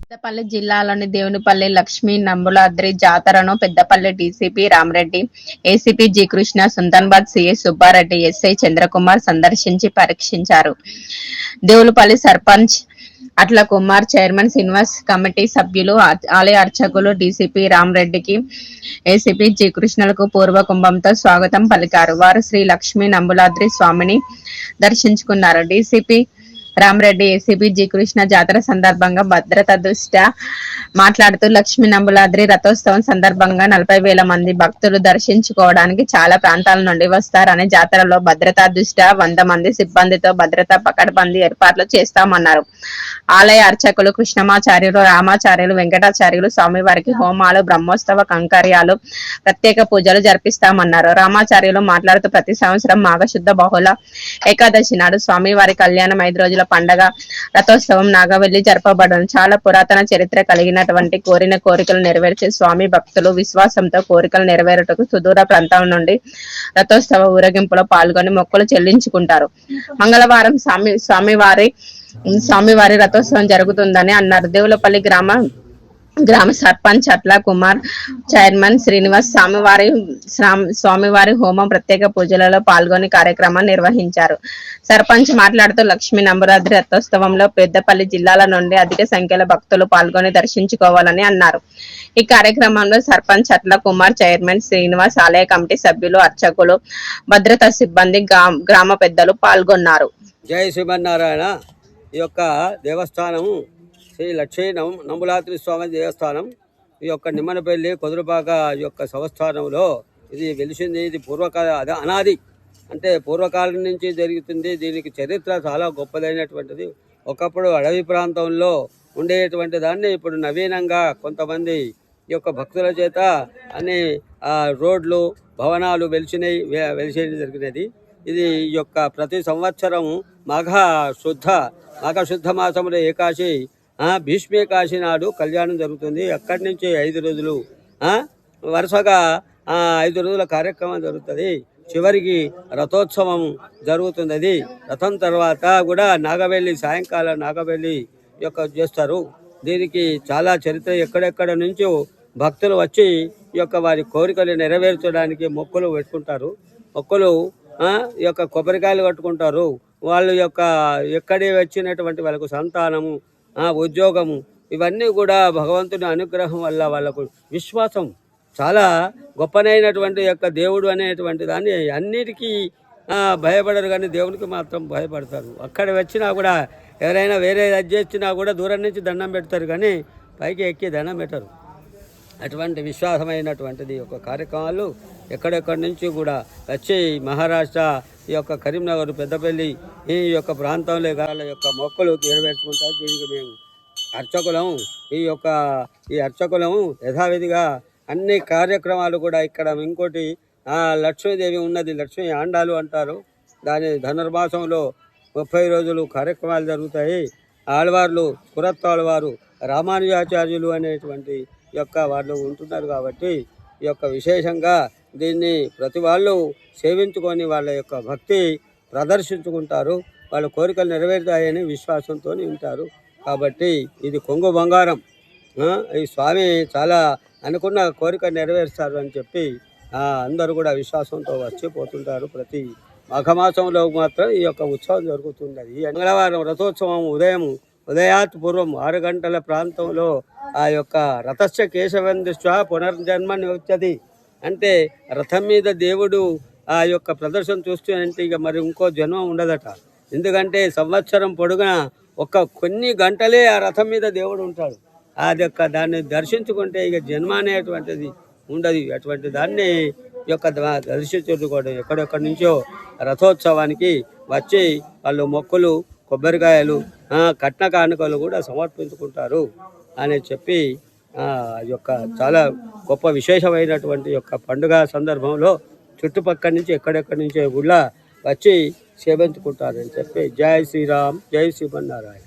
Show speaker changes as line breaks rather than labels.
పెద్దపల్లి జిల్లాలోని Devunipalli Lakshmi Nambuladri జాతరను Peddapalli DCP Ramareddy ACP G Krishna Sultanabad CI Subbareddy SI Chandrakumar సందర్శించి పరీక్షించారు. దేవులపల్లి సర్పంచ్ అట్ల కుమార్ చైర్మన్ శ్రీనివాస్ కమిటీ సభ్యులు ఆలయ అర్చకులు డీసీపీ రామరెడ్డికి ఏసీపీ జి కృష్ణలకు పూర్వ కుంభంతో స్వాగతం పలికారు. వారు శ్రీ లక్ష్మీ నంబులాద్రి స్వామిని దర్శించుకున్నారు. DCP Ramareddy ACB G Krishna జాతర సందర్భంగా భద్రత దృష్ట్యా మాట్లాడుతూ లక్ష్మీ నంబులాద్రి రథోత్సవం సందర్భంగా నలభై వేల మంది భక్తులు దర్శించుకోవడానికి చాలా ప్రాంతాల నుండి వస్తారని జాతరలో భద్రతా దృష్ట్యా వంద మంది సిబ్బందితో భద్రతా పకడ్బందీ ఏర్పాట్లు చేస్తామన్నారు. ఆలయ అర్చకులు కృష్ణమాచార్యులు రామాచార్యులు వెంకటాచార్యులు స్వామివారికి హోమాలు బ్రహ్మోత్సవ కంకర్యాలు ప్రత్యేక పూజలు జరిపిస్తామన్నారు. రామాచార్యులు మాట్లాడుతూ ప్రతి సంవత్సరం మాఘశుద్ధ బహుళ ఏకాదశి నాడు స్వామివారి కళ్యాణం ఐదు రోజుల పండగ రథోత్సవం నాగవెల్లి జరపబడను చాలా పురాతన చరిత్ర కలిగినటువంటి కోరిన కోరికలు నెరవేర్చే స్వామి భక్తులు విశ్వాసంతో కోరికలు నెరవేరుటకు సుదూర ప్రాంతాల నుండి రథోత్సవ ఊరేగింపులో పాల్గొని మొక్కులు చెల్లించుకుంటారు. మంగళవారం స్వామి స్వామివారి స్వామివారి రథోత్సవం జరుగుతుందని అన్నారు. దేవులపల్లి గ్రామ గ్రామ సర్పంచ్ అట్లా కుమార్ చైర్మన్ శ్రీనివాస్ స్వామివారి స్వామివారి హోమం ప్రత్యేక పూజలలో పాల్గొని కార్యక్రమాన్ని నిర్వహించారు. సర్పంచ్ మాట్లాడుతూ లక్ష్మీ నంబరాద్రి రథోత్సవంలో పెద్దపల్లి జిల్లాల నుండి అధిక సంఖ్యలో భక్తులు పాల్గొని దర్శించుకోవాలని అన్నారు. ఈ కార్యక్రమంలో సర్పంచ్ అట్ల కుమార్ చైర్మన్ శ్రీనివాస్ ఆలయ కమిటీ సభ్యులు అర్చకులు భద్రతా సిబ్బంది గ్రామ పెద్దలు పాల్గొన్నారు.
జై శ్రీమన్నారాయణ ఈ యొక్క దేవస్థానము శ్రీ లక్ష్మీ నం స్వామి దేవస్థానం. ఈ యొక్క నిమ్మనపల్లి కొదురుపాక ఈ యొక్క సంస్థానంలో ఇది వెలిసింది. ఇది పూర్వకాల అదే అనాది. అంటే పూర్వకాలం నుంచి జరుగుతుంది. దీనికి చరిత్ర చాలా గొప్పదైనటువంటిది. ఒకప్పుడు అడవి ప్రాంతంలో ఉండేటువంటి దాన్ని ఇప్పుడు నవీనంగా కొంతమంది ఈ యొక్క భక్తుల చేత అన్ని రోడ్లు భవనాలు వెలిసినవి వె- వెలిసేయడం జరిగినది. ఇది ఈ యొక్క ప్రతి సంవత్సరం మాఘ శుద్ధ మాఘ శుద్ధ ఏకాశి భీష్మేకాశి నాడు కళ్యాణం జరుగుతుంది. అక్కడి నుంచి? ఐదు రోజులు. వరుసగా ఐదు రోజుల కార్యక్రమం జరుగుతుంది. చివరికి రథోత్సవం జరుగుతుంది అది రథం తర్వాత కూడా నాగవెల్లి సాయంకాలం నాగవెల్లి యొక్క చేస్తారు. దీనికి చాలా చరిత్ర. ఎక్కడెక్కడ నుంచో భక్తులు వచ్చి ఈ యొక్క వారి కోరికలు నెరవేర్చడానికి మొక్కలు పెట్టుకుంటారు. మొక్కలు ఈ యొక్క కొబ్బరికాయలు కట్టుకుంటారు. వాళ్ళ యొక్క ఎక్కడి వచ్చినటువంటి వాళ్ళకు సంతానము ఉద్యోగము. ఇవన్నీ కూడా భగవంతుని అనుగ్రహం వల్ల వాళ్ళకు విశ్వాసం. చాలా గొప్పనైనటువంటి యొక్క దేవుడు అనేటువంటి దాన్ని అన్నిటికీ భయపడరు కానీ దేవునికి మాత్రం భయపడతారు. అక్కడ వచ్చినా కూడా ఎవరైనా వేరే అది చేసినా కూడా దూరం నుంచి దండం పెడతారు కానీ పైకి ఎక్కి దండం పెట్టరు. అటువంటి విశ్వాసమైనటువంటిది ఒక కార్యక్రమాలు ఎక్కడెక్కడి నుంచి కూడా వచ్చి మహారాష్ట్ర ఈ యొక్క కరీంనగర్ పెద్దపల్లి ఈ యొక్క ప్రాంతంలో గాల యొక్క మొక్కలు నెరవేర్చుకుంటారు. దీనికి మేము అర్చకులం. ఈ యొక్క ఈ అర్చకులము యథావిధిగా అన్ని కార్యక్రమాలు కూడా ఇక్కడ ఇంకోటి లక్ష్మీదేవి ఉన్నది లక్ష్మీ ఆండాలు అంటారు. దాని ధనుర్మాసంలో ముప్పై రోజులు కార్యక్రమాలు జరుగుతాయి. ఆళ్వార్లు పురత్ ఆళ్వారు రామానుజాచార్యులు అనేటువంటి యొక్క వాళ్ళు ఉంటున్నారు కాబట్టి ఈ యొక్క విశేషంగా దీన్ని ప్రతి వాళ్ళు సేవించుకొని వాళ్ళ యొక్క భక్తి ప్రదర్శించుకుంటారు. వాళ్ళ కోరికలు నెరవేరుతాయని విశ్వాసంతో ఉంటారు కాబట్టి ఇది కొంగు బంగారం. ఈ స్వామి చాలా అనుకున్న కోరిక నెరవేరుస్తారు అని చెప్పి అందరూ కూడా విశ్వాసంతో వచ్చి పోతుంటారు. ప్రతి మాఘమాసంలో మాత్రం ఈ యొక్క ఉత్సవం జరుగుతున్నది ఈ మంగళవారం రథోత్సవం ఉదయం ఉదయాత్ పూర్వం ఆరు గంటల ప్రాంతంలో ఆ యొక్క రథస్య కేశవం పునర్జన్మ నివచ్చది అంటే రథం మీద దేవుడు ఆ యొక్క ప్రదర్శన చూస్తుంటే ఇక మరి ఇంకో జన్మ ఉండదట. ఎందుకంటే సంవత్సరం పొడుగున ఒక కొన్ని గంటలే ఆ రథం మీద దేవుడు ఉంటాడు. అది యొక్క దాన్ని దర్శించుకుంటే ఇక జన్మ అనేటువంటిది ఉండదు. అటువంటి దాన్ని ఈ యొక్క దర్శించుకోవడం ఎక్కడెక్కడి నుంచో రథోత్సవానికి వచ్చి వాళ్ళు మొక్కలు కొబ్బరికాయలు కట్న కానుకలు కూడా సమర్పించుకుంటారు అని చెప్పి యొక్క చాలా గొప్ప విశేషమైనటువంటి యొక్క పండుగ సందర్భంలో చుట్టుపక్కల నుంచి ఎక్కడెక్కడి నుంచో కూడా వచ్చి సేవించుకుంటారని చెప్పి జై శ్రీరామ్ జై శ్రీమన్నారాయణ.